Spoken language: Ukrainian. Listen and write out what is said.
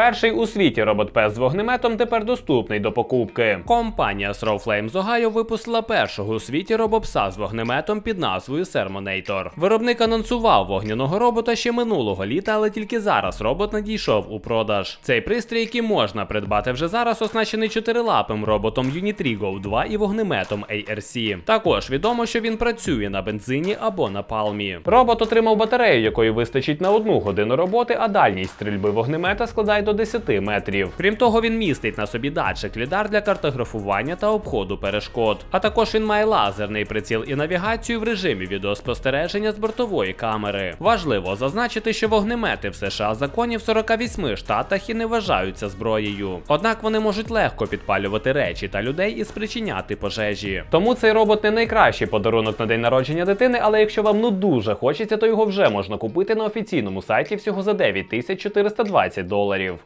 Перший у світі робот-пес з вогнеметом тепер доступний до покупки. Компанія Throw Flames Ohio випустила першого у світі робопса з вогнеметом під назвою Sermonator. Виробник анонсував вогняного робота ще минулого літа, але тільки зараз робот надійшов у продаж. Цей пристрій, який можна придбати вже зараз, оснащений чотирилапим роботом Unitrigo 2 і вогнеметом ARC. Також відомо, що він працює на бензині або на палмі. Робот отримав батарею, якої вистачить на одну годину роботи, а дальність стрільби вогнемета складає до 10 метрів. Крім того, він містить на собі датчик лідар для картографування та обходу перешкод. А також він має лазерний приціл і навігацію в режимі відеоспостереження з бортової камери. Важливо зазначити, що вогнемети в США законні в 48 штатах і не вважаються зброєю. Однак вони можуть легко підпалювати речі та людей і спричиняти пожежі. Тому цей робот не найкращий подарунок на день народження дитини, але якщо вам ну дуже хочеться, то його вже можна купити на офіційному сайті всього за 9420 доларів.